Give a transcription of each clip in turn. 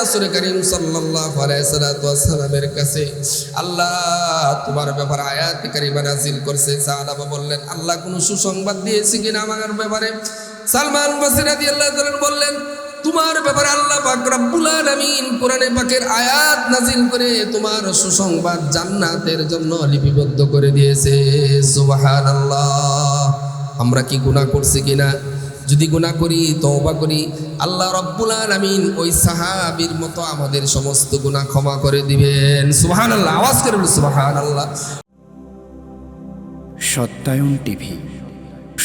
রাসূল করিম কাছে আল্লাহ তোমার ব্যাপারে আয়াত কারিমা সাহাবা বললেন, আল্লাহ কোন সুসংবাদ দিয়েছে কিনা আমার ব্যাপারে? সালমান বসরি রাদিয়াল্লাহু তাআলা বললেন, তোমার ব্যাপারে আল্লাহ পাক রব্বুল আলামিন কোরআনে পাকের আয়াত নাজিল করে তোমার সুসংবাদ জান্নাতের জন্য লিপিবদ্ধ করে দিয়েছে। সুবহানাল্লাহ। আমরা কি গুনাহ করছি কিনা? যদি গুণা করি তওবা করি আল্লাহ রব্বুল আলামিন ওই সাহাবীর মতো আমাদের সমস্ত গুনাহ ক্ষমা করে দিবেন। সুবহানাল্লাহ আওয়াজ করে বলুন সুবহানাল্লাহ। সত্যায়ন টিভি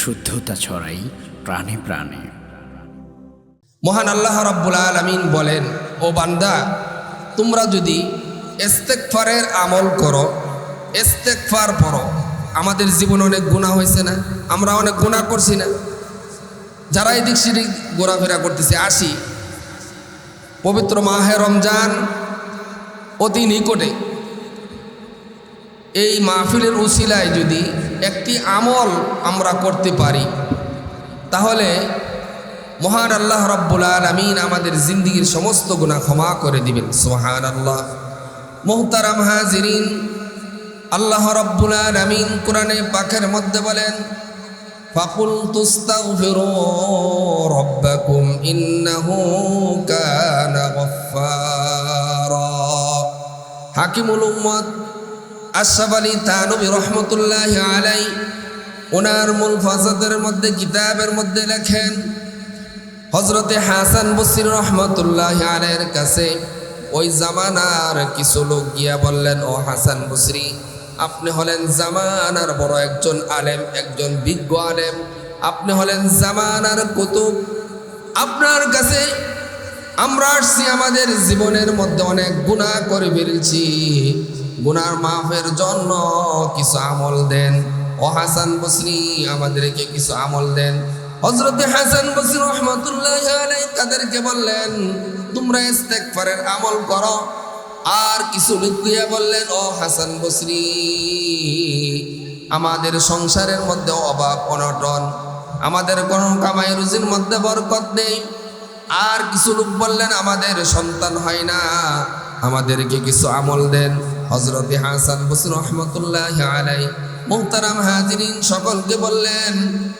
শুদ্ধতা ছড়াই প্রাণে প্রাণে। মহান আল্লাহ রব্বুল আলমিন বলেন ও বান্দা তোমরা যদি ইস্তেকফারের আমল করো ইস্তেকফার পড়ো আমাদের জীবনে অনেক গুণা হয়েছে না? আমরা অনেক গুণা করছি না? যারা এদিক সেদিক ঘোরাফেরা করতেছে, আসি। পবিত্র মাহে রমজান অতি নিকটে। এই মাহফিলের উসিলায় যদি একটি আমল আমরা করতে পারি, তাহলে মহান আল্লাহ রব্বুল আলমিন আমাদের জিন্দিগির সমস্ত গুণা ক্ষমা করে দিবেন। সোহান আল্লাহ মোহতারাম হাজিরিন। আল্লাহ রব্বুল আলমিন কোরআনে পাখের মধ্যে বলেন ফাকুল তুস্তাগফিরু রব্বাকুম ইন্নাহু কানা গফফারা হাকিমুল উম্মত আশরাফ আলী তানবী রহমতুল্লাহ আলাই ওনার মূল ফাসাদের মধ্যে, কিতাবের মধ্যে লেখেন হজরতে হাসান বসির রহমতুল্লাহ আলের কাছে ওই জামানার কিছু লোক গিয়া বললেন, ও হাসান বসরি আপনি হলেন জামানার বড় একজন আলেম, একজন বিজ্ঞ আলেম। আপনি হলেন জামানার কুতুব। আপনার কাছে আমরা আসছি আমাদের জীবনের মধ্যে অনেক গুণা করে ফেলছি। গুনার মাফের জন্য কিছু আমল দেন। ও হাসান বসরি আমাদেরকে কিছু আমল দেন। হজরত হাসান বসির রহমতুল্লাহ তাদেরকে বললেন, তোমরা ইস্তেকফারের আমল করো। আর কিছু লুকিয়ে বললেন, ও হাসান বসরি, আমাদের সংসারের মধ্যে অভাব, অনটন, আমাদের কোনো কামাই রুজির মধ্যে বরকত নেই। আর কিছু লোক বললেন, আমাদের সন্তান হয় না, আমাদেরকে কিছু আমল দেন। হজরত হাসান বসুর রহমতুল্লাহ আলাই মোহতারাম হাজিরিন সকলকে বললেন,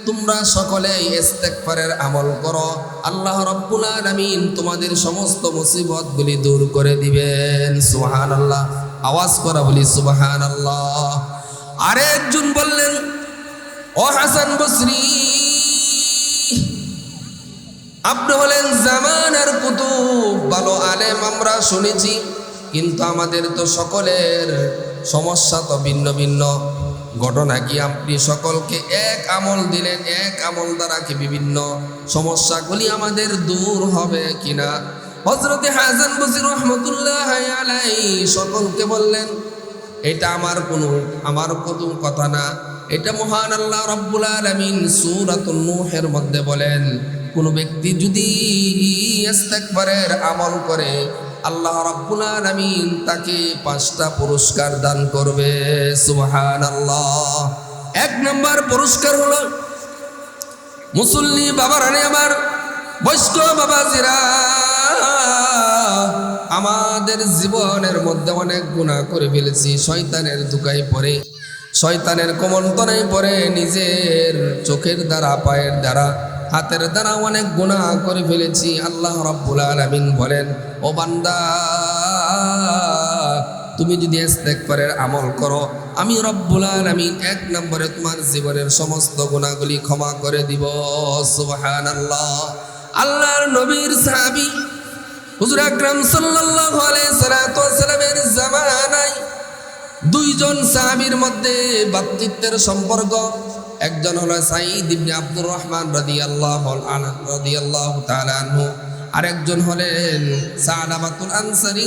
তোমরা সকলে ইস্তেকফারের আমল করো। আল্লাহ রব্বুল আলামিন তোমাদের সমস্ত মুসিবতগুলি দূর করে দিবেন। সুবহানাল্লাহ। আওয়াজ করা বলি, সুবহানাল্লাহ। আরেকজন বললেন, ও হাসান বসরি, আপনি হলেন জামানার কুতুব। ভালো আলেম আমরা শুনেছি, কিন্তু আমাদের তো সকলের সমস্যা তো ভিন্ন ভিন্ন। ঘটনা কি? আপনি সকলকে এক আমল দিলেন, এক আমল দ্বারা কি বিভিন্ন সমস্যাগুলি আমাদের দূর হবে কিনা? হজরতে হাসান বসির রহমতুল্লাহ সকলকে বললেন, এটা আমার কোনো আমার কোনো কথা না। এটা মহান আল্লাহ রব্বুল আলামিন সূরাতুন নূহের মধ্যে বলেন, কোনো ব্যক্তি যদি আমল করে আল্লাহ রাব্বুল আলামিন তাকে পাঁচটা পুরস্কার দান করবে। সুবহানাল্লাহ। এক নম্বর পুরস্কার হলো মুসল্লি বাবার আমার বৈষ্ণ বাবা জিরা আমাদের জীবনের মধ্যে অনেক গুণা করে ফেলেছি। শয়তানের দুকাই পরে শয়তানের কমন্তনায় পরে নিজের চোখের দ্বারা, পায়ের দ্বারা হাতের দ্বারা অনেক গুণা করে ফেলেছি। আল্লাহ রব্বুল আলামিন বলেন, ও বান্দা, তুমি যদি ইস্তেগফারের আমল করো, আমি রব্বুল আলামিন এক নম্বরে তোমার জীবনের সমস্ত গুণাগুলি ক্ষমা করে দিব। সুবহানাল্লাহ। আল্লাহর নবীর সাহাবী হুজুর আকরাম সাল্লাল্লাহু আলাইহি সাল্লাতু ওয়াসাল্লামের জামানায় দুইজন সাহাবীর মধ্যে বাতৃত্বের সম্পর্ক একজন হলো সাঈদ ইবনে আব্দুর রহমান রাদিয়াল্লাহু আনহু রাদিয়াল্লাহু তাআলা আনহু। আরেকজন হলেন সালামাতুল আনসারী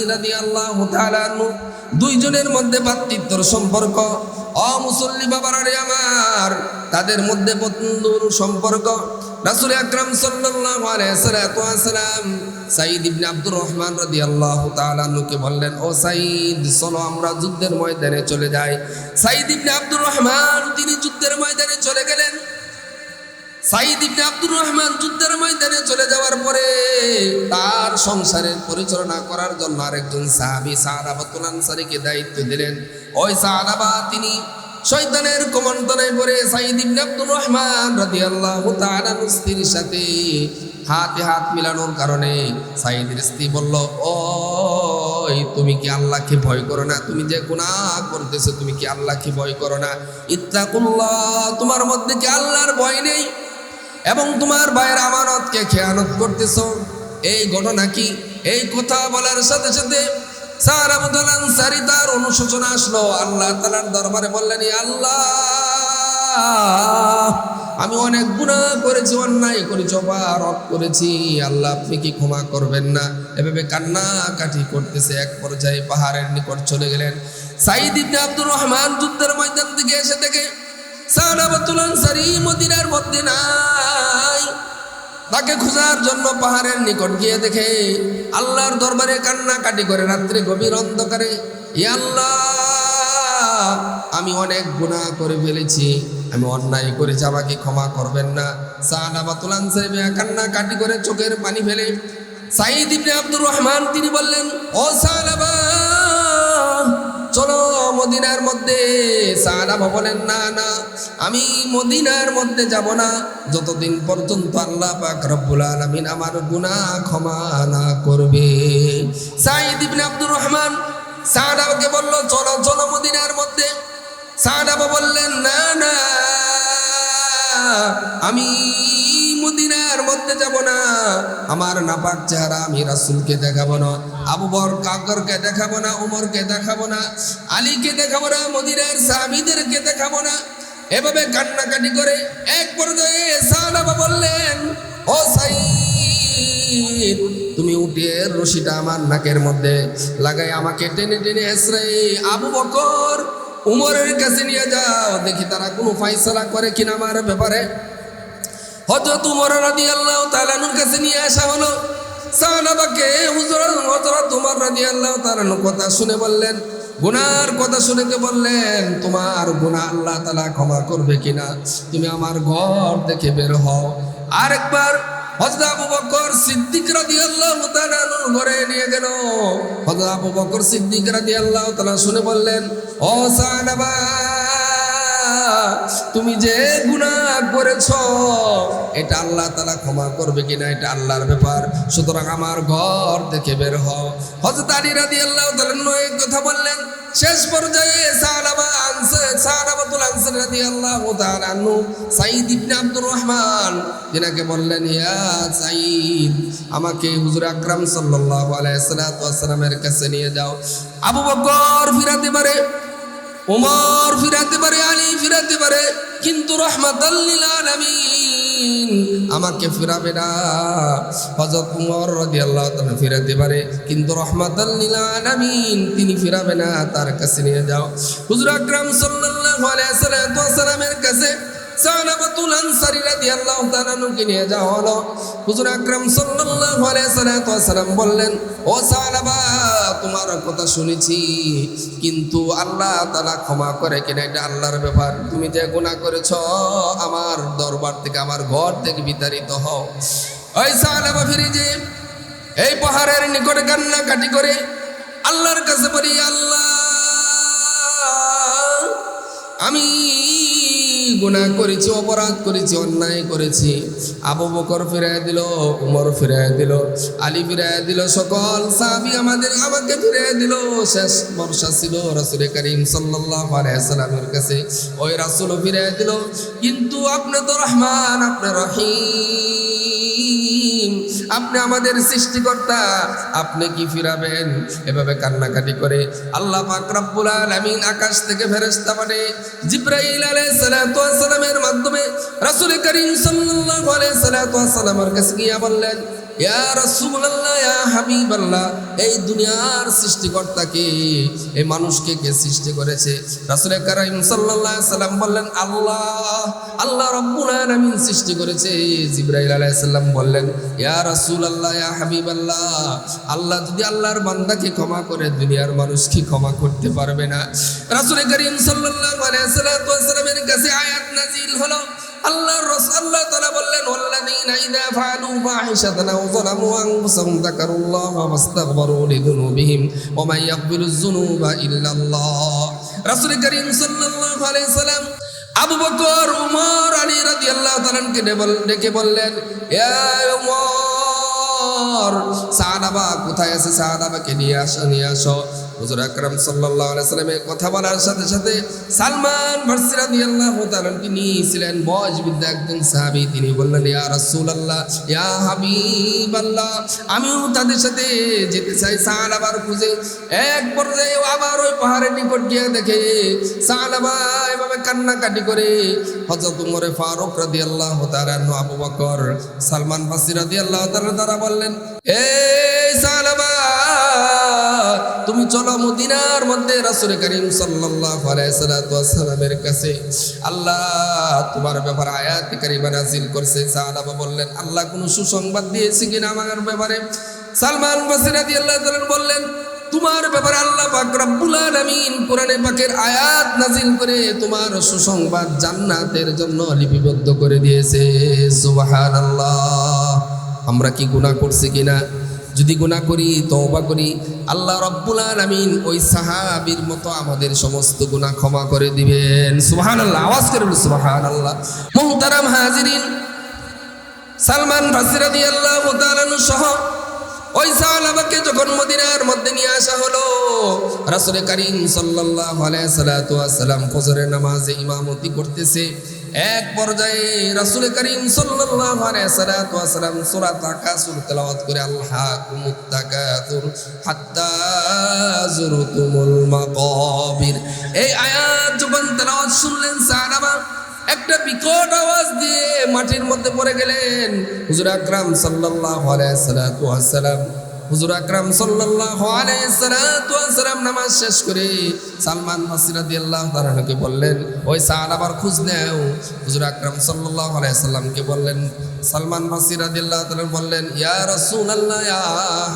তাআলা আনহু। দুইজনের মধ্যে ভাতৃত্বর সম্পর্ক। অমুসল্লি বাবারা আমার, তাদের মধ্যে বন্ধুর সম্পর্ক। রাসূল আকরাম সাল্লাল্লাহু আলাইহি সাল্লাম সাঈদ ইবনে আব্দুর রহমান রাদিয়াল্লাহু তাআলা আনহুকে বললেন, ও সাঈদ, চলো আমরা যুদ্ধের ময়দানে চলে যাই। সাঈদ ইবনে আব্দুর রহমান, তিনি যুদ্ধের ময়দানে চলে গেলেন। সাইদ ইবনে আব্দুর রহমান যুদ্ধের ময়দানে চলে যাওয়ার পরে তার সংসারের পরিচালনা করার জন্য আরেকজন সাহাবী সাহাবাতুল আনসারীকে দায়িত্ব দিলেন। ওই সাহাবা তিনি শয়তানের কমন্ডনে পড়ে সাইদ ইবনে আব্দুর রহমান রাদিয়াল্লাহু তাআলা স্ত্রীর সাথে হাতে হাত মিলানোর কারণে সাইদের স্ত্রী বলল, ওই, তুমি কি আল্লাহকে ভয় করো না? তুমি যে গুনাহ করতেছো, তুমি কি আল্লাহকে ভয় করো না? ইত্তাকুল্লাহ, তোমার মধ্যে কি আল্লাহর ভয় নেই? এবং তোমার ভাইয়ের আমানতকে খেয়ানত করতেছ। এই ঘটনা কি? এই কথা বলার সাথে সাথে স্যার আবুদুল আনসারি তার অনুশোচনা আসলো। আল্লাহ তালার দরবারে বললেন আল্লাহ, আমি অনেক গুনাহ করেছি, অন্যায় করেছি অপারক করেছি। আল্লাহ, আপনি কি ক্ষমা করবেন না? এভাবে কান্না কাটি করতেছে এক পর্যায়ে পাহাড়ের নিকট চলে গেলেন। সাইদ ইবনে আব্দুর রহমান যুদ্ধের ময়দান থেকে এসে থেকে সাহাবাতুল আনসারী মদিনার মধ্যে নাই। তাকে খোঁজার জন্য পাহাড়ের নিকট গিয়ে দেখে আল্লাহর দরবারে কান্না কাটি করে, রাত্রে গভীর অন্ধকারে আল্লাহ, আমি অনেক গুনাহ করে ফেলেছি, আমি অন্যায় করেছি, আমাকে ক্ষমা করবেন না। সাহাবাতুল আনসারী মিয়া কান্না কাটি করে চোখের পানি ফেলে। সাইদ ইবনে আব্দুর রহমান তিনি বললেন, ও সাহাবা চলো মদিনার মধ্যে। সাহাবা বলেন, না না, আমি মদিনার মধ্যে যাব না। যতদিন পর্যন্ত আল্লাহ পাক রব্বুল আলামিন আমার গুনাহ ক্ষমা না করবে। সাইদ ইবনে আব্দুর রহমান সাহাবাকে বলল, চলো চলো মদিনার মধ্যে। সাহাবা বললেন, না না। আমি মদিনার মধ্যে যাব না। আমার নাপাক চেহারা আমি রাসুলকে দেখাবো না, আবু বর কাকরকে দেখাবো না, উমরকে দেখাবো না, আলীকে দেখাবো না, মদিনার সাহাবীদেরকে দেখাবো না। এভাবে কান্নাকাটি করে এক পর্যায়ে সাহাবা বললেন, ও সাইদ, তুমি উঠে রশিটা আমার নাকের মধ্যে লাগাই আমাকে টেনে টেনে এসরে, আবু বকর উমরের কাছে নিয়ে যাও। দেখি তারা কোনো ফাইসলা করে কিনা আমার ব্যাপারে। হযরত উমর রাদিয়াল্লাহু তাআলার কাছে নিয়ে আসা হলো। সাহাবাকে হুজুর হযরত উমর রাদিয়াল্লাহু তাআলার কথা শুনে বললেন, গুনার কথা শুনেতে বললেন, তোমার গুনাহ আল্লাহ তাআলা ক্ষমা করবে কিনা? তুমি আমার ঘর দেখে বের হও। আরেকবার হযরত আবু বকর সিদ্দিক রাদিয়াল্লাহু তাআলা ঘরে নিয়ে গেল। হযরত আবু বকর সিদ্দিক রাদিয়াল্লাহু তাআলা শুনে বললেন, ও সাহাবা তুমি যে গুনাহ করেছ, এটা আল্লাহ তালা ক্ষমা করবে কিনা, এটা আল্লাহর ব্যাপার। সুতরাং আমার ঘর দেখে বের হও। হযরত আলী তাআলা এই কথা বললেন, শেষ পর্যায়ে রহমান বললেন সাঈদ, আমাকে হুজুর আকরাম সাল্লাল্লাহু আলাইহি সাল্লামের কাছে নিয়ে যাও। আবু বকর ফিরাতে পারে উমর ফিরাতে পারে, আলী ফিরাতে পারে, কিন্তু রহমাতাল্লিল আলামিন আমাকে ফিরাবে না। হজরত উমর আল্লাহ তাআলা ফিরাতে পারে, কিন্তু রহমাতাল্লিল আলামিন তিনি ফিরাবে না, তার কাছে নিয়ে যাও। হুজুর আকরাম সাল্লাল্লাহু আলাইহি ওয়াসাল্লামের কাছে নিয়ে তোমার কথা শুনেছি, কিন্তু আল্লাহ ক্ষমা করে কিনা, এটা আল্লাহর ব্যাপার। তুমি যে গুনাহ করেছ, আমার দরবার থেকে, আমার ঘর থেকে বিতাড়িত হও। ওই সাহাবা ফিরে যে এই পাহাড়ের নিকটে কান্নাকাটি করে আল্লাহর কাছে বলি, আল্লাহ, আমি গুনাহ করেছি, অপরাধ করেছি, অন্যায় করেছি। আবু বকর ফিরায় দিল, উমর ফিরায় দিল, আলী ফিরায় দিল, সকল সাহাবি আমাদের আমাকে ফিরায় দিল। শেষ বর্ষা ছিল রাসূল করিম সাল্লামের কাছে। ওই রাসূল ফিরায় দিল, কিন্তু আপনি তো রহমান আপনার রহিম। আপনি আমাদের সৃষ্টিকর্তা, আপনি কি ফিরাবেন? এভাবে কান্নাকাটি করে আল্লাহ পাক রব্বুল আলামিন আকাশ থেকে ফেরেশতা মানে জিব্রাইল আলাইহিস সালাতু ওয়াস সালামের মাধ্যমে রাসূল করিম সাল্লাল্লাহু আলাইহি সালাতু ওয়াস সালামের কাছে গিয়ে বললেন এই দুনিয়ার সৃষ্টিকর্তাকে, এই মানুষকে কে সৃষ্টি করেছে? সাল্লাম বললেন, আল্লাহ আল্লাহ সৃষ্টি করেছে। বললেন রাসূলুল্লাহ, ইয়া হাবিবাল্লাহ, আল্লাহ যদি আল্লাহর বান্দাকে ক্ষমা করে, দুনিয়ার মানুষ কি ক্ষমা করতে পারবে না? রাসূল করিম সাল্লাল্লাহু আলাইহি সাল্লামের কাছে আয়াত নাজিল হলো। আল্লাহ আল্লাহ তাআলা বললেন, ওয়াল্লাযীনা ইযা ফাআলু ফাহিশাতান আও যালামু আনফুসাহুম যাকারুল্লাহা ফাস্তাগফিরু লিযুনুবিহিম ওয়া মান ইয়াগফিরুয যুনুবা ইল্লাল্লাহ। রাসূল করিম সাল্লাল্লাহু আলাইহি সাল্লাম আবু বকর, উমর, আলী রাদিয়াল্লাহু তাআলাকে ডেকে বললেন ইয়া উমর সাহাবা কোথায় আছে? সাহাবাকে নিয়ে আসো নিয়ে আসো। হুজুর আকরাম সাল্লাল্লাহু আলাইহি সাল্লামের কথা বলার সাথে সাথে সালমান ফারসি রাদিয়াল্লাহু তাআলা তিনি ছিলেন বয়সবিদ্যা একজন সাহাবী। তিনি বললেন, ইয়া রাসূলুল্লাহ, ইয়া হাবিবাল্লাহ, আমিও তাদের সাথে যেতে চাই। সাহাবার খুঁজে এক পর্যায়ে আবার ওই পাহাড়ের নিকট গিয়ে দেখে সাহাবা এভাবে কান্নাকাটি করে হযরত উমর ফারুক রাদিয়াল্লাহু তাআলা আবু বকর, সালমান ফারসি রাদিয়াল্লাহু তাআলা তারা বললেন, এই সাহাবা তুমি চলো মদিনার মধ্যে রাসূল করিম সাল্লামের কাছে। আল্লাহ তোমার ব্যাপারে আয়াত কারিমা নাযিল করছে। সাহাবা বললেন, আল্লাহ কোন সুসংবাদ দিয়েছে কিনা আমার ব্যাপারে? সালমান বাসরি রাদিয়াল্লাহু তাআলা বললেন, তোমার ব্যাপারে আল্লাহ পাক কোরআনে পাকের আয়াত নাযিল করে তোমার সুসংবাদ জান্নাতের জন্য লিপিবদ্ধ করে দিয়েছে। সুবহানাল্লাহ। আমরা কি গুনাহ করছি কিনা? যদি গুনাহ করি, তওবা করি, আল্লাহ রব্বুল আলামিন ওই সাহাবীর মতো আমাদের সমস্ত গুনাহ ক্ষমা করে দিবেন। সুবহানাল্লাহ, আওয়াজ করে বলুন, সুবহানাল্লাহ। মুহতারাম হাজিরিন, সালমান ফারসি রাদিয়াল্লাহু তাআলা সহ ওই সাহাবাকে যখন মদিনার মধ্যে নিয়ে আসা হলো রাসূল করিম সাল্লাল্লাহু আলাইহি সাল্লাতু ফজরের নামাজে ইমামতি করতেছে। এক পর্যায়ে রাসূল করিম সাল্লাল্লাহু আলাইহি সাল্লাতু ওয়াসাল্লাম সূরা তাকাসুর তেলাওয়াত করে আল্লাহ কুমুত তাকাতুর হাত্তা জুরতুমুল মাকাবির। এই আয়াত যখন তেলাওয়াত শুনলেন সাহাবা একটা বিকট আওয়াজ দিয়ে মাটির মধ্যে পড়ে গেলেন। হুজুর আকরাম সাল্লাল্লাহু আলাইহি সাল্লাতু ওয়াসাল্লাম হুজুর আকরাম সাল্লাল্লাহু আলাইহি সাল্লাতু ওয়াসাল্লাম নামাজ শেষ করে সালমান ফারসি রাদিয়াল্লাহু তাআলাকে বললেন, ওই সাহাবার খোঁজ নাও। হুজুর আকরাম সাল্লাল্লাহু আলাইহি সাল্লামকে বললেন, সালমান ফারসি রাদিয়াল্লাহু তাআলা বললেন, ইয়া রাসূলুল্লাহ, ইয়া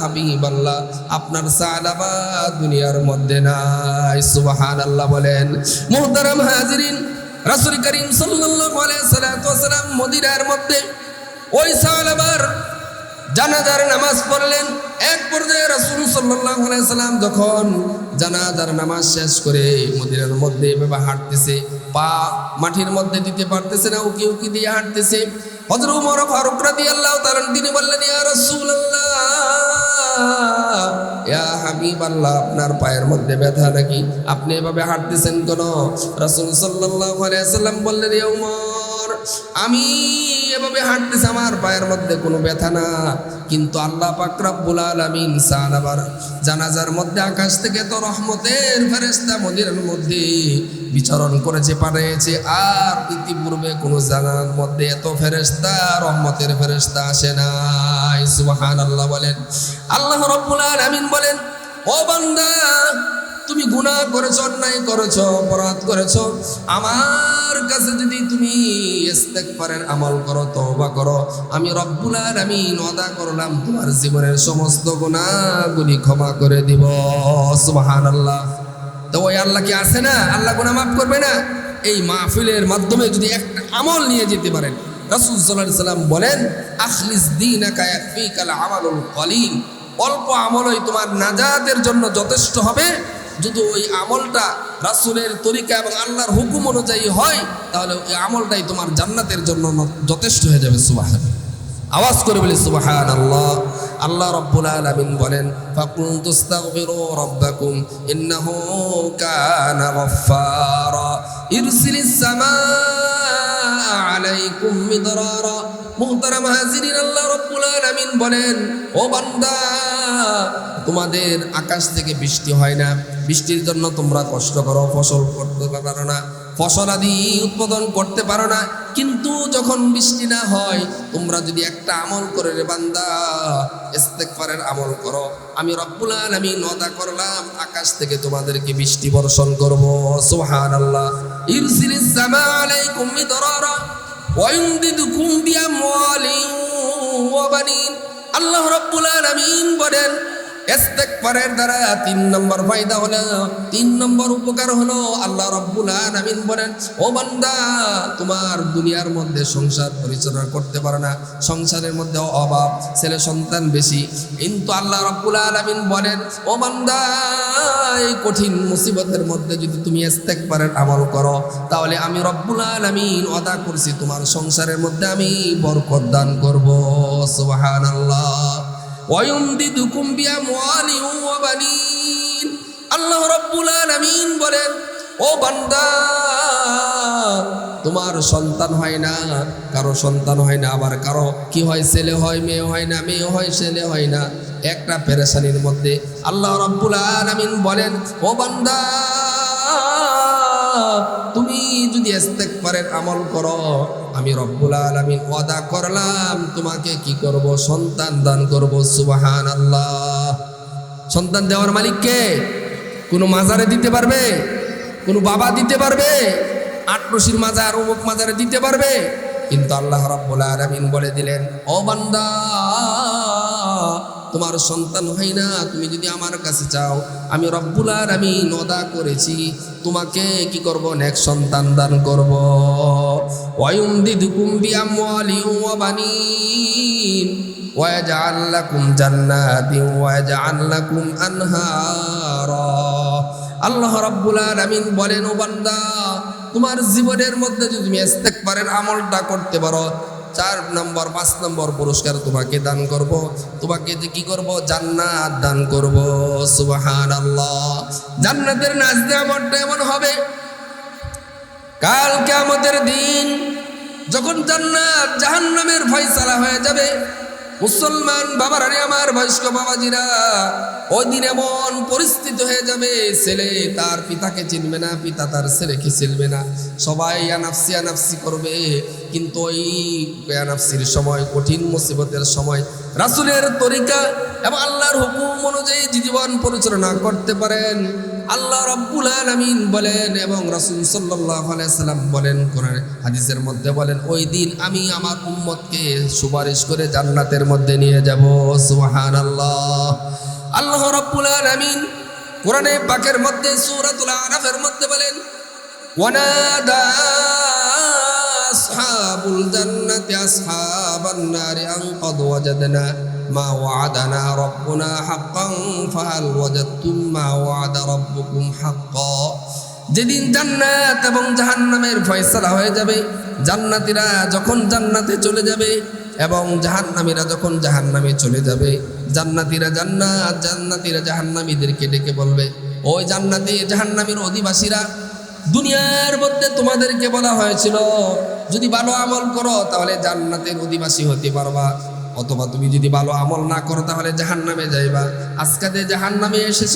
হাবিবাল্লাহ, আপনার সাহাবা দুনিয়ার মধ্যে নাই। সুবহানাল্লাহ বলেন। মুহতারাম হাজিরিন, রাসূল করিম সাল্লাল্লাহু আলাইহি সাল্লাম মদিনার মধ্যে ওই সাহাবার জানাজার নামাজ পড়লেন। এক পর্যায়ে রাসূল সাল্লাম যখন জানাজার নামাজ শেষ করে মদিনার মধ্যে এভাবে হাঁটতেছে, পা মাটির মধ্যে দিতে পারতেছে না, উকি উকি দিয়ে হাঁটতেছে। হযরত ওমর ফারুক রাদিয়াল্লাহু তাআলা তিনি বললেন, ইয়া ইয়া হাবিবাল্লাহ, আপনার পায়ের মধ্যে ব্যথা নাকি? আপনি এভাবে হাঁটতেছেন কেন? রাসূল সাল্লাল্লাহু আলাইহি সাল্লাম বললেন, ইয়া উমর আমি এভাবে হাঁটতেছি, আমার পায়ের মধ্যে কোনো ব্যথা না। কিন্তু আল্লাহ পাক রব্বুল আলামিন আবার জানাজার মধ্যে, আকাশ থেকে তো রহমতের ফেরেশতা মদিনার মধ্যে বিচরণ করেছে, পাঠিয়েছে। আর ইতিপূর্বে কোনো জানার মধ্যে এত ফেরেশতা, রহমতের ফেরেশতা আসে নাই। সুবহানাল্লাহ বলেন। আল্লাহ রব্বুল আলামিন বলেন, ও বান্দা তুমি গুনাহ করেছ, অন্যায় করেছ, অপরাধ করেছ, আমার কাছে যদি তুমি আমল করো, তওবা করো, আমি রব্বুল আলামিন ওয়াদা করলাম, তোমার জীবনের সমস্ত গুনাহগুলি ক্ষমা করে দিব। সুবহানাল্লাহ। তো ওই আল্লাহ কি আছে না? আল্লাহ গুনাহ মাফ করবে না? এই মাহফিলের মাধ্যমে যদি একটা আমল নিয়ে যেতে পারেন, রাসূল সাল্লাল্লাহু আলাইহি বলেন, আখলিস দীনাকা ইয়াকফিকাল আমালুল কলিল। অল্প আমলই তোমার নাজাতের জন্য যথেষ্ট হবে। যদি ওই আমলটা রাসুলের তরিকা এবং আল্লাহর হুকুম অনুযায়ী হয়, তাহলে ওই আমলটাই তোমার জান্নাতের জন্য যথেষ্ট হয়ে যাবে সুবাহান আওয়াজ করে বলি সুবাহান আল্লাহ আল্লাহ রব্বুল আলামিন বলেন ফাকুন তুস্তাগফিরু রাব্বাকুম, ইন্নাহু কানা গাফফারা। ইরসিলিস সামাআ আলাইকুম মিদরারা। মুহতারাম হাজিরিন, আল্লাহ রব্বুল আলামিন বলেন, ও বান্দা, তোমাদের আকাশ থেকে বৃষ্টি হয় না। বৃষ্টির জন্য তোমরা কষ্ট করো, ফসল করতে পারো না। ফসল আদি উৎপাদন করতে পারো না, কিন্তু যখন বৃষ্টি না হয়, তোমরা যদি একটা আমল করে রে বান্দা, ইস্তেগফারের আমল করো। আমি রব্বুল আলামিন ওয়াদা করলাম, আকাশ থেকে তোমাদেরকে বৃষ্টি বর্ষণ করব। সুবহানাল্লাহ। ইরসিলিস সামা আলাইকুম মিদরারা ওয়ায়ুমদিদুকুম বিআমওয়ালিন ওয়া বানিন। আল্লাহ রাব্বুল আলামিন বলেন দ্বারা তিন নম্বর তিন নম্বর উপকার হলো আল্লাহ বলেন তোমার দুনিয়ার মধ্যে সংসার পরিচালনা করতে পারো না। সংসারের মধ্যে অভাব, ছেলে সন্তান বেশি। কিন্তু আল্লাহ রাব্বুল আলামিন বলেন, ও বান্দা কঠিন মুসিবতের মধ্যে যদি তুমি ইস্তেগফারের আমল করো, তাহলে আমি রব্বুল আলামিন ওয়াদা করছি, তোমার সংসারের মধ্যে আমি বরকত দান করব। সুবহানাল্লাহ। বিআমওয়ালিন ওয়া বানিন। আল্লাহ রাব্বুল আলামিন বলেন, ও বান্দা, তোমার সন্তান হয় না, কারও সন্তান হয় না, আবার কারও কি হয়, ছেলে হয়, মেয়ে হয় না, মেয়ে হয়, ছেলে হয় না। একটা পেরেশানির মধ্যে আল্লাহ রাব্বুল আলামিন বলেন, ও বান্দা তুমি যদি ইস্তেগফারের আমল করো, আমি রব্বুল আলামিন ওয়াদা করলাম, তোমাকে কি করব? সন্তান দান করব সুবাহান আল্লাহ সন্তান দেওয়ার মালিককে কোনো মাজারে দিতে পারবে? কোনো বাবা দিতে পারবে? আটরশির মাজার, অমুক মাজারে দিতে পারবে? কিন্তু আল্লাহ রাব্বুল আলামিন বলে দিলেন, ও বান্দা তোমার সন্তান হয় না, তুমি যদি আমার কাছে চাও, আমি রব্বুলার আমি নদা করেছি, তোমাকে কি করব? নেক সন্তান দান করব। ওয়ুম দিদুকুম বিআমওয়ালি ওয়া বানিন ওয়াজআল লাকুম জান্নাতিন ওয়াজআল লাকুম আনহারা। আল্লাহ রাব্বুল আলামিন বলেন, ও বান্দা, তোমার জীবনের মধ্যে যদি তুমি ইস্তেগফারের আমলটা করতে পারো চার নম্বর, পাঁচ নম্বর পুরস্কার তোমাকে দান করব। তোমাকে কি করব? জান্নাত দান করব। সুবহানাল্লাহ। জান্নাতের নাচ দেওয়া এমন হবে। কালকে আমাদের দিন যখন জান্নাত জাহান্নামের ফয়সালা হয়ে যাবে মুসলমান বাবার আরে আমার বয়স্ক বাবাজিরা ওই দিন এমন পরিস্থিতি হয়ে যাবে, ছেলে তার পিতাকে চিনবে না, পিতা তার ছেলেকে চিনবে না। সবাই আনাফসি আনাফসি করবে। কিন্তু ওই আনাফসির সময়, কঠিন মুসিবতের সময়, রাসুলের তরিকা এবং আল্লাহর হুকুম অনুযায়ী জীবন পরিচালনা করতে পারেন। আল্লাহ রব্বুল আলামিন বলেন এবং রাসূল আলাইহি সাল্লাম বলেন কোরআন হাদিসের মধ্যে বলেন, ওই দিন আমি আমার উম্মতকে সুপারিশ করে জান্নাতের মধ্যে নিয়ে যাব। সুবহানাল্লাহ। আল্লাহ আল্লাহ রব্বুল আলামিন কোরআনে পাকের মধ্যে সূরাতুল আরাফের মধ্যে বলেন ওয়ানাদা আসহাবুল জান্নাতি আসহাবান নারি আন কদ ওয়াজাদনা মা ওয়াদানা রব্বুনা হাক্কান ফাহাল ওয়াজাদতুম মা ওয়াদা রব্বুকুম হাক্কা যেদিন জান্নাত এবং জাহান্নামের ফয়সালা হয়ে যাবে, জান্নাতিরা যখন জান্নাতে চলে যাবে এবং জাহান্নামীরা যখন জাহান্নামে চলে যাবে, জান্নাতিরা জান্নাত, জান্নাতিরা জাহান্নামীদেরকে ডেকে বলবে, ওই জান্নাতি জাহান্নামীর অধিবাসীরা, দুনিয়ার মধ্যে তোমাদেরকে বলা হয়েছিল যদি ভালো আমল করো, তাহলে জান্নাতের অধিবাসী হতে পারবা। অথবা তুমি যদি ভালো আমল না করো, তাহলে জাহান্নামে যাইবা। আজকাতে জাহান্নামে এসেছ,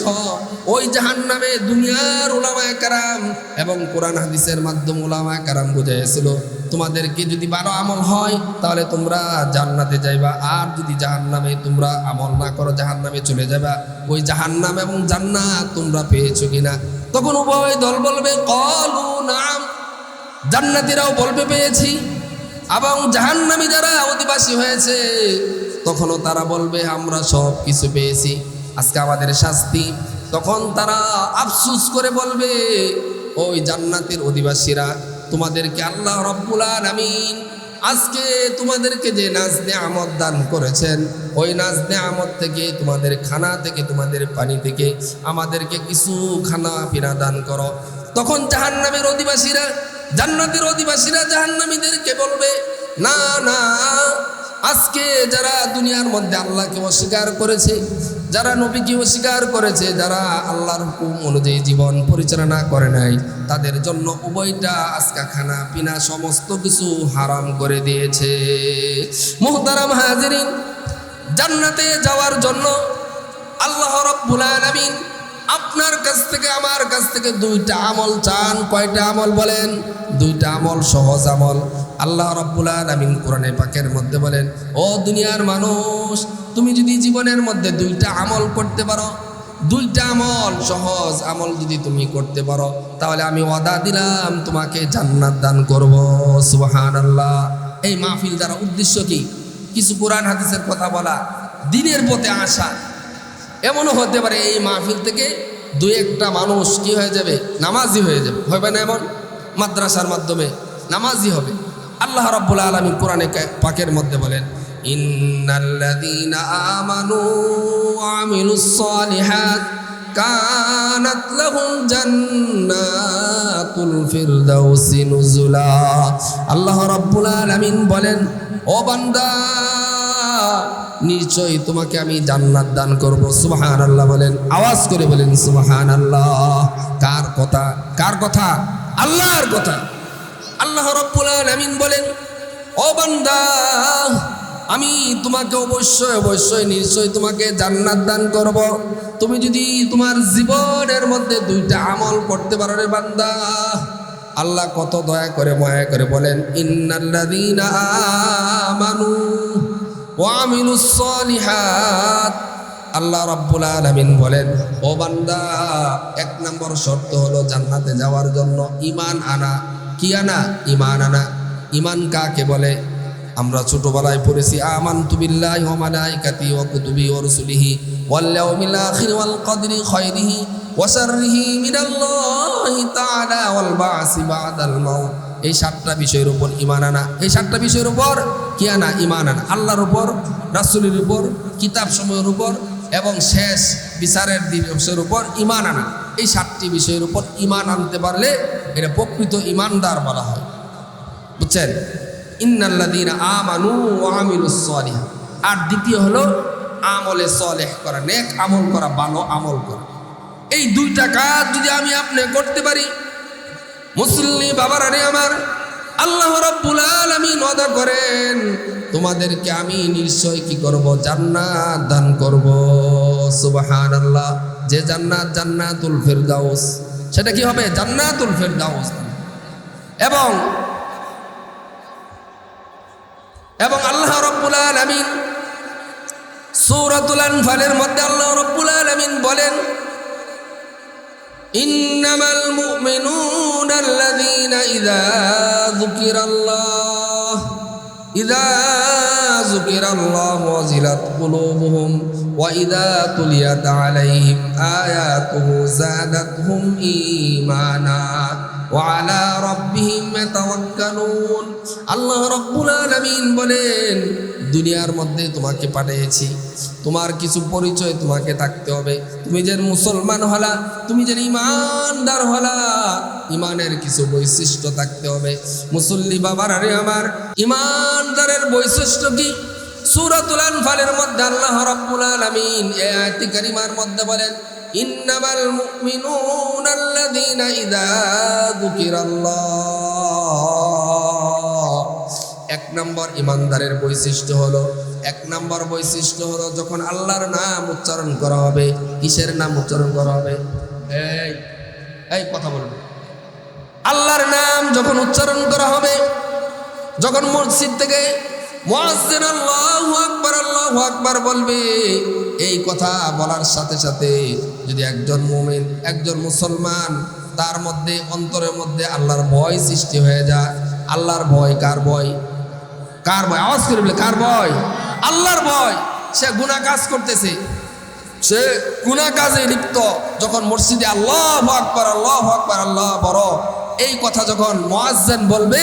ওই জাহান্নামে দুনিয়ার ওলামায় কারাম এবং কোরআন হাদিসের মাধ্যমে ওলামায় কারাম বুঝাইছিল তোমাদেরকে যদি ভালো আমল হয়, তাহলে তোমরা জান্নাতে যাইবা। আর যদি জাহান্নামে তোমরা আমল না করো, জাহান্নামে চলে যাবা ওই জাহান্নাম এবং জান্নাত তোমরা পেয়েছ কিনা? তখন উভয় দল বলবে, কলু, নাম। জান্নাতিরাও বলবে, পেয়েছি। এবং জাহান্নামী যারা অধিবাসী হয়েছে, তখনও তারা বলবে, আমরা সব কিছু পেয়েছি। আজকে আমাদের শাস্তি। তখন তারা আফসুস করে বলবে, ওই জান্নাতের অধিবাসীরা, তোমাদেরকে আল্লাহ রব্বুল আলামিন আজকে তোমাদেরকে যে নাজ আমদ দান করেছেন, ওই নাজ আমদ থেকে, তোমাদের খানা থেকে, তোমাদের পানি থেকে আমাদেরকে কিছু খানা পিনা দান করো। তখন জাহান্নামের অধিবাসীরা জান্নাতের অধিবাসীরা জাহান্নামীদেরকে বলবে, না না, আজকে যারা দুনিয়ার মধ্যে আল্লাহকে অস্বীকার করেছে, যারা নবীকে অস্বীকার করেছে, যারা আল্লাহর হুকুম অনুযায়ী জীবন পরিচালনা করে নাই, তাদের জন্য উভয়টা আজকা খানা পিনা সমস্ত কিছু হারাম করে দিয়েছে। মোহতারাম হাজিরিন, জান্নাতে যাওয়ার জন্য আল্লাহ রব্বুল আলামিন আপনার কাছ থেকে, আমার কাছ থেকে দুইটা আমল চান। কয়টা আমল বলেন? দুইটা আমল, সহজ আমল। আল্লাহ রব্বুল আলামিন কোরআনে পাকের মধ্যে বলেন, ও দুনিয়ার মানুষ, তুমি যদি জীবনের মধ্যে দুইটা আমল করতে পারো, দুইটা আমল, সহজ আমল যদি তুমি করতে পারো, তাহলে আমি ওয়াদা দিলাম, তোমাকে জান্নাত দান করব। সুবহানাল্লাহ। এই মাহফিল দ্বারা উদ্দেশ্য কি? কিছু কোরআন হাদিসের কথা বলা, দিনের পথে আসা। এমনও হতে পারে এই মাহফিল থেকে দুই একটা মানুষ কি হয়ে যাবে? নামাজি হয়ে যাবে। হবে না এমন? মাদ্রাসার মাধ্যমে নামাজি হবে। আল্লাহ রাব্বুল আলামিন কোরআনে পাকের মধ্যে বলেন আল্লাহ রাব্বুল আলামিন বলেন, ও বান্দা নিশ্চয়ই তোমাকে আমি জান্নাত দান করব। সুবহান আল্লাহ বলেন, আওয়াজ করে বলেন সুবহান আল্লাহ কার কথা? কার কথা? আল্লাহর কথা। আল্লাহ রব্বুল আলামিন বলেন, ও বান্দা, আমি তোমাকে অবশ্যই অবশ্যই, নিশ্চয়ই তোমাকে জান্নাত দান করব। তুমি যদি তোমার জীবনের মধ্যে দুইটা আমল করতে পারো রে বান্দা, আল্লাহ কত দয়া করে, মায়া করে বলেন, ইন্নাল্লাযীনা আমানু। ওয়া আমিলুস সালিহাত আল্লাহ রাব্বুল আলামিন বলেন, ও বান্দা, এক নম্বর শর্ত হলো জান্নাতে যাওয়ার জন্য ঈমান আনা। কি আনা? ঈমান আনা। ঈমান কাকে বলে? আমরা ছোটবেলায় পড়েছি, আমানতু বিল্লাহি ওয়া মালাইকাতি ওয়া কুতুবি ওয়া রুসুলিহি ওয়াল ইয়াউমিল আখির ওয়াল কদরি খায়রিহি ওয়া শাররিহি মিনাল্লাহি তাআলা ওয়াল বা'সি বা'দাল মাউত। এই সাতটা বিষয়ের উপর ইমান আনা। এই সাতটা বিষয়ের উপর কি আনা? ইমান আনা। আল্লাহর উপর, রাসুলের উপর কিতাব সময়ের উপর এবং শেষ বিচারের দিবসের উপর ইমান আনা। এই সাতটি বিষয়ের উপর ইমান আনতে পারলে এটা প্রকৃত ইমানদার বলা হয়। বুঝছেন? ইন্নাল্লাদিন আর দ্বিতীয় হলো, আমলে সলেহ করা, নেক আমল করা, ভালো আমল করা। এই দুইটা কাজ যদি আমি আপনি করতে পারি মুসল্লি বাবারা রে আমার, আল্লাহ রাব্বুল আলামিন ওয়াদা করেন, তোমাদেরকে আমি নিশ্চয় কি করব? জান্নাত দান করব। সুবহানাল্লাহ। যে জান্নাত, জান্নাতুল ফিরদাউস। সেটা কি হবে? জান্নাতুল ফিরদাউস। এবং এবং আল্লাহ রাব্বুল আলামিন সূরাতুল আনফালের মধ্যে আল্লাহ রাব্বুল আলামিন বলেন إنما المؤمنون الذين إذا ذكر الله إذا ذكر الله وزلت قلوبهم وإذا تليت عليهم آياته زادتهم إيمانا. وعلى ربهم يتوكلون আল্লাহ রব্বুল আলামিন বলেন দুনিয়ার মধ্যে তোমাকে পাঠিয়েছি তোমার কিছু পরিচয় তোমাকে থাকতে হবে তুমি যে মুসলমান হলা তুমি যে ইমানদার হলা ইমানের কিছু বৈশিষ্ট্য থাকতে হবে মুসল্লি বাবার আরে আমার ইমানদারের বৈশিষ্ট্য কি সূরাতুল আনফালের মধ্যে আল্লাহ রাব্বুল আলামিন এই আয়াতি কারিমার মধ্যে বলেন ইন্নামাল মুমিনুনা আল্লাযীনা ইযা যুকিরাল্লাহ। এক নম্বর ইমানদারের বৈশিষ্ট্য হলো, এক নম্বর বৈশিষ্ট্য হলো যখন আল্লাহর নাম উচ্চারণ করা হবে, কিসের নাম উচ্চারণ করা হবে? এই এই কথা বলবে। আল্লাহর নাম যখন উচ্চারণ করা হবে, যখন মসজিদ থেকে মুয়াজ্জিন, আল্লাহু আকবার আল্লাহু আকবার বলবে, এই কথা বলার সাথে সাথে যদি একজন মুমিন, একজন মুসলমান, তার মধ্যে, অন্তরের মধ্যে আল্লাহর ভয় সৃষ্টি হয়ে যায়। আল্লাহর ভয় কার ভয়? কার ভয়? আওয়াজ করে বলে, কার ভয়? আল্লাহর ভয়। সে গুনাহ কাজ করতেছে। সে গুনাহ কাজে লিপ্ত। যখন মসজিদে আল্লাহ আকবার আল্লাহ আকবার, আল্লাহ বড় এই কথা যখন মোয়াজ্জেন বলবে,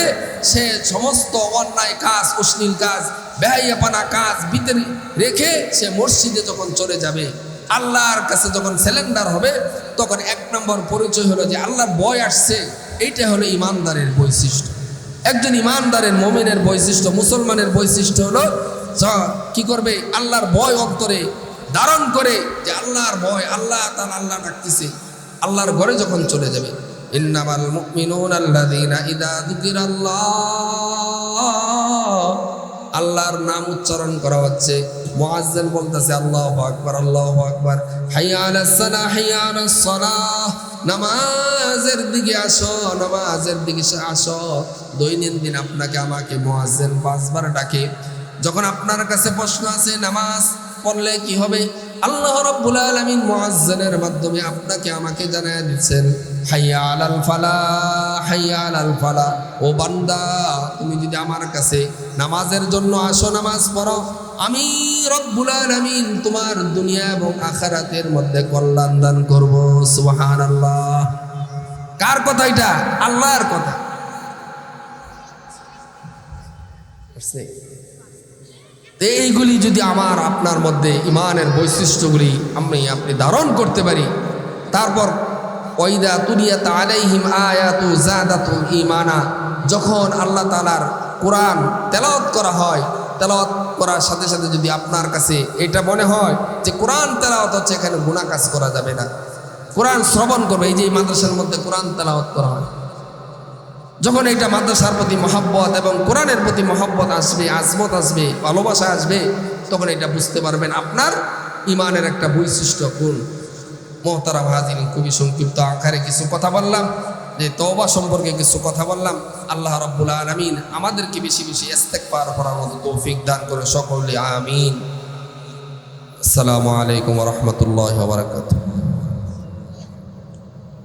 সে সমস্ত অন্যায় কাজ, অশ্লীল কাজ, বেহাইয়াপানা কাজ ভিতরে রেখে সে মসজিদে যখন চলে যাবে, আল্লাহর কাছে যখন সিলিন্ডার হবে, তখন এক নম্বর পরিচয় হলো যে আল্লাহর বয় আসছে। এইটা হলো ইমানদারের বৈশিষ্ট্য। একজন ইমানদারের, মমিনের বৈশিষ্ট্য, মুসলমানের বৈশিষ্ট্য হলো কি করবে? আল্লাহর ভয় অন্তরে ধারণ করে যে আল্লাহর ভয়, আল্লাহ তার আল্লাহ ডাকতেছে। আল্লাহর ঘরে যখন চলে যাবে ইন্নামাল মুমিনুন আল্লাযীনা ইযা যুকিরাল্লাহ। আল্লাহর নাম উচ্চারণ করা হচ্ছে। মুআজ্জিন বলতেছে, আল্লাহু আকবার আল্লাহু আকবার। হাইয়া আলাস সালাহ হাইয়া আলাস সালাহ নামাজের দিকে আসো, নামাজের দিকে আসো। দৈনন্দিন আপনাকে, আমাকে মুআজ্জিন পাঁচবার ডাকে। যখন আপনার কাছে প্রশ্ন আছে নামাজ পড়লে কি হবে? আল্লাহ রাব্বুল আলামিন মুআজ্জানের মাধ্যমে আপনাকে আমাকে জানায় দিচ্ছেন হাইয়া আলাল ফালা হাইয়া আলাল ফালা। ও বান্দা, তুমি যদি আমার কাছে নামাজের জন্য আসো, নামাজ পড়ো, আমি রব্বুল আলামিন তোমার দুনিয়া এবং আখিরাতের মধ্যে কল্যাণ দান করব, সুবহানাল্লাহ। কার কথা এটা? আল্লাহর কথা? তো এইগুলি যদি আমার, আপনার মধ্যে ইমানের বৈশিষ্ট্যগুলি আমি আপনি ধারণ করতে পারি, তারপর ওইদা তুরিয়াত আলাইহিম আয়াতু জাদাতুল ইমানা যখন আল্লাহ তালার কোরআন তেলাওয়াত করা হয়, তেলাওয়াত করার সাথে সাথে যদি আপনার কাছে এটা মনে হয় যে কোরআন তেলাওয়াত হচ্ছে, এখানে গুণা কাজ করা যাবে না। কোরআন শ্রবণ করবে, এই যে মাদ্রাসার মধ্যে কোরআন তেলাওয়াত করা হয়। যখন এটা মাদ্রাসার প্রতি মহব্বত এবং কোরআনের প্রতি মহব্বত আসবে, আজমত আসবে, ভালোবাসা আসবে, তখন এটা বুঝতে পারবেন আপনার ইমানের একটা বৈশিষ্ট্য কোন। মোহতারা হাজির, খুবই সংক্ষিপ্ত আকারে কিছু কথা বললাম, যে তওবা সম্পর্কে কিছু কথা বললাম। আল্লাহ রব্বুল আলমিন আমাদেরকে বেশি বেশি ইস্তেক পার করার মতো তৌফিক দান করে সকলে, আমিন। আসসালামু আলাইকুম রহমতুল্লাহ বারকাতুহ।